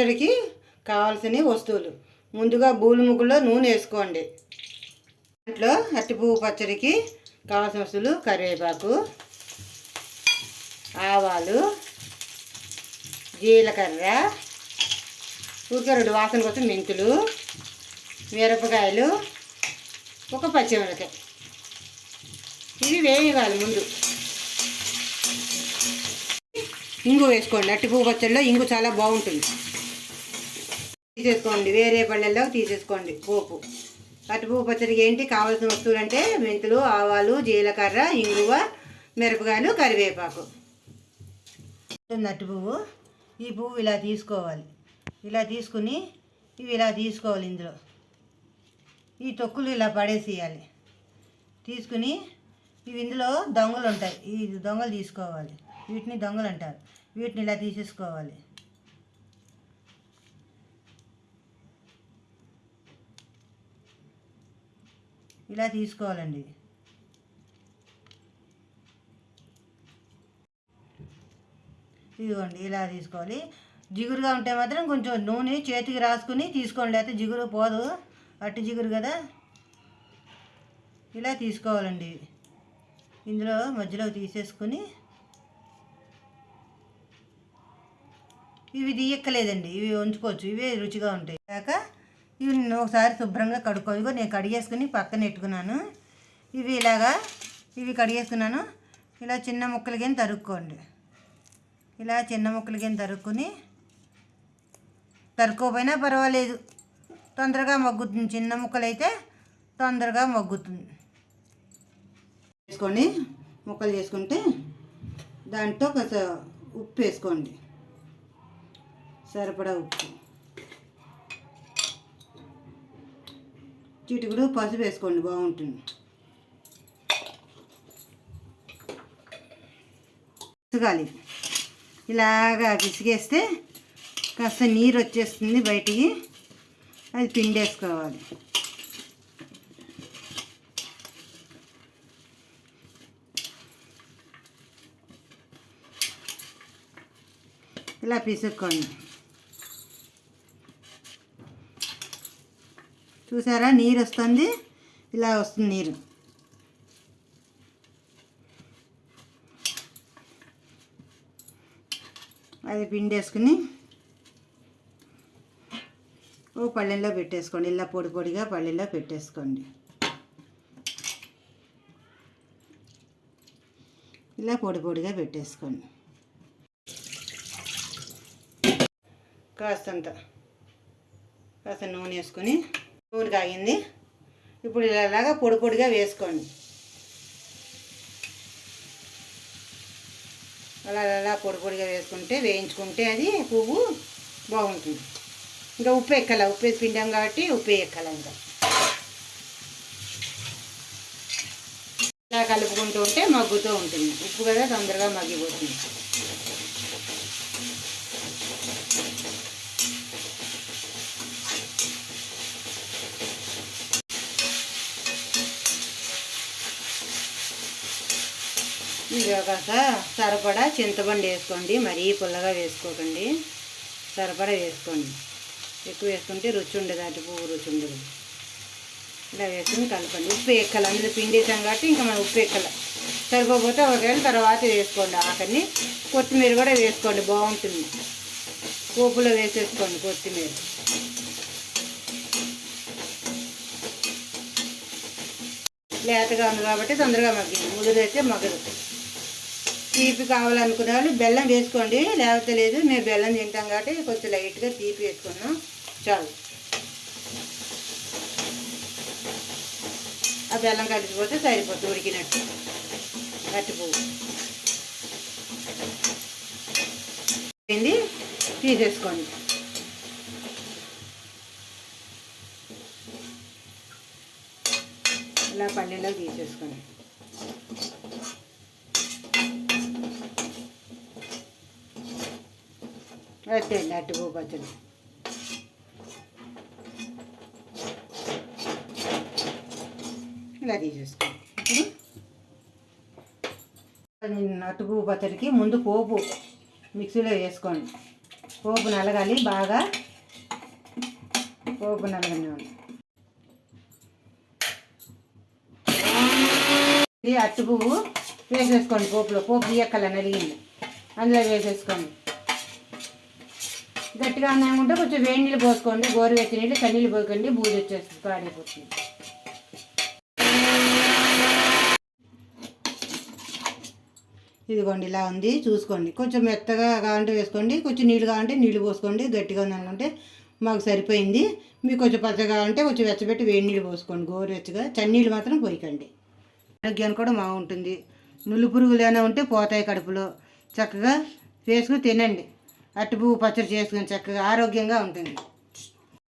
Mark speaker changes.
Speaker 1: పచ్చడికి కావాల్సిన వస్తువులు. ముందుగా బూలు ముగ్గులో నూనె వేసుకోండి. దాంట్లో అట్టిపువ్వు పచ్చడికి కావాల్సిన వస్తువులు కరివేపాకు ఆవాలు జీలకర్ర ఊరికే రెండు వాసన కోసం మెంతులు మిరపకాయలు ఒక పచ్చిమిరకాయ ఇవి వేయగాలి ముందు. ఇంగు వేసుకోండి. అట్టి పువ్వు పచ్చడిలో ఇంగు చాలా బాగుంటుంది. తీసేసుకోండి. వేరే పళ్ళల్లో తీసేసుకోండి పోపు. అట్టి పువ్వు పచ్చడికి ఏంటి కావాల్సిన వస్తువులు అంటే మెంతులు ఆవాలు జీలకర్ర ఇంగువ మిరపకాయలు కరివేపాకు. ఉంటుంది పువ్వు ఈ పువ్వు ఇలా తీసుకోవాలి. ఇలా తీసుకుని ఇవి ఇలా తీసుకోవాలి ఇందులో. ఈ తొక్కులు ఇలా పడేసేయాలి. తీసుకుని ఇవి ఇందులో దొంగలు ఉంటాయి. ఈ దొంగలు తీసుకోవాలి. వీటిని దొంగలు అంటారు. వీటిని ఇలా తీసేసుకోవాలి. ఇలా తీసుకోవాలండి. ఇదిగోండి ఇలా తీసుకోవాలి. జిగురుగా ఉంటే మాత్రం కొంచెం నూనె చేతికి రాసుకుని తీసుకోండి అయితే జిగురు పోదు. అట్టి జిగురు కదా. ఇలా తీసుకోవాలండి. ఇందులో మధ్యలో తీసేసుకుని ఇవి తీయక్కలేదండి ఇవి ఉంచుకోవచ్చు ఇవే రుచిగా ఉంటాయి. కాక ఇవి నేను ఒకసారి శుభ్రంగా కడుక్కో. ఇగో నేను కడిగేసుకుని పక్కన పెట్టుకున్నాను. ఇవి ఇలాగా ఇవి కడిగేసుకున్నాను. ఇలా చిన్న ముక్కలు కింద తరుక్కోండి. ఇలా చిన్న ముక్కలు కింద తరుక్కుని తరుక్కోపోయినా పర్వాలేదు. తొందరగా మగ్గుతుంది. చిన్న ముక్కలు అయితే తొందరగా మగ్గుతుంది. వేసుకోండి ముక్కలు చేసుకుంటే దాంట్లో కొంచెం ఉప్పు వేసుకోండి. సరిపడా ఉప్పు. చిటికుడు పసుపు వేసుకోండి బాగుంటుంది. పిసగాలి ఇలాగా పిసిగేస్తే కాస్త నీరు వచ్చేస్తుంది బయటికి. అది పిండేసుకోవాలి. ఇలా పిసుక్కోండి. చూసారా? నీరు వస్తుంది ఇలా వస్తుంది నీరు. అది పిండేసుకుని ఓ పళ్ళెల్లో పెట్టేసుకోండి. ఇలా పొడి పొడిగా పళ్ళెల్లో పెట్టేసుకోండి. ఇలా పొడి పొడిగా పెట్టేసుకోండి. కాస్తంత కాస్త నూనె వేసుకొని నూనె కాగింది. ఇప్పుడు ఇలాగా పొడి పొడిగా వేసుకోండి. అలా అలా పొడి పొడిగా వేసుకుంటే వేయించుకుంటే అది పువ్వు బాగుంటుంది. ఇంకా ఉప్పు ఎక్కల ఉప్పు వేసి పిండాం కాబట్టి ఉప్పు ఎక్కల ఇంకా. ఇలా కలుపుకుంటూ ఉంటే మగ్గుతూ ఉంటుంది. ఉప్పు కదా తొందరగా మగ్గిపోతుంది. ఇది సరిపడా చింతపండు వేసుకోండి మరీ పుల్లగా వేసుకోకండి. సరిపడా వేసుకోండి. ఎక్కువ వేసుకుంటే రుచి ఉండదు అటు పువ్వు రుచి ఉండదు. ఇలా వేసుకుని కలపండి. ఉప్పు ఎక్కల అందులో పిండి వేసాం కాబట్టి ఇంకా మనం ఉప్పు ఎక్కల సరిపోతే ఒకవేళ తర్వాత వేసుకోండి ఆకని కొత్తిమీర కూడా వేసుకోండి బాగుంటుంది. పోపులో వేసేసుకోండి కొత్తిమీర. లేతగా ఉంది కాబట్టి తొందరగా మగ్గింది ముదిరైతే మగదు తీపి కావాలనుకునే వాళ్ళు బెల్లం వేసుకోండి లేకపోతే లేదు మేము బెల్లం తింటాం కాబట్టి కొంచెం లైట్గా తీపి వేసుకున్నాం చాలు. ఆ బెల్లం కలిసిపోతే సరిపోతుంది ఉడికినట్టు. అట్టిపువ్వు అయింది తీసేసుకోండి. ఇలా పల్లెల్లో తీసేసుకోండి. అంతే అండి పచ్చడి ఇలా తీసేసుకోండి ఇప్పుడు పువ్వు పచ్చడికి ముందు పోపు మిక్సీలో వేసుకోండి. పోపు నలగాలి బాగా పోపు నలగనివ్వండి. ఇది అట్టు పువ్వు వేసేసుకోండి పోపులో. పోపు తీయక్కల నలిగింది. అందులో వేసేసుకోండి. గట్టిగా ఉన్నాయనుకుంటే కొంచెం వేడి నీళ్ళు పోసుకోండి గోరువెచ్చ నీళ్ళు చన్నీళ్ళు పోకండి బూజు వచ్చేస్తుంది పాడైపోతుంది. ఇదిగోండి ఇలా ఉంది చూసుకోండి. కొంచెం మెత్తగా కావాలంటే వేసుకోండి కొంచెం నీళ్ళు కావాలంటే నీళ్ళు పోసుకోండి గట్టిగా ఉందనుకుంటే మాకు సరిపోయింది. మీకు కొంచెం పచ్చగా కావాలంటే కొంచెం వెచ్చబెట్టి వేడి నీళ్ళు పోసుకోండి గోరువెచ్చగా చన్నీళ్ళు మాత్రం పోయకండి. ఆరోగ్యానికి కూడా బాగుంటుంది. నులు పురుగులు ఏమైనా ఉంటే పోతాయి కడుపులో. చక్కగా వేసుకుని తినండి. అట్టుపువ్వు పచ్చడి చేసుకుని చక్కగా ఆరోగ్యంగా ఉంటుంది.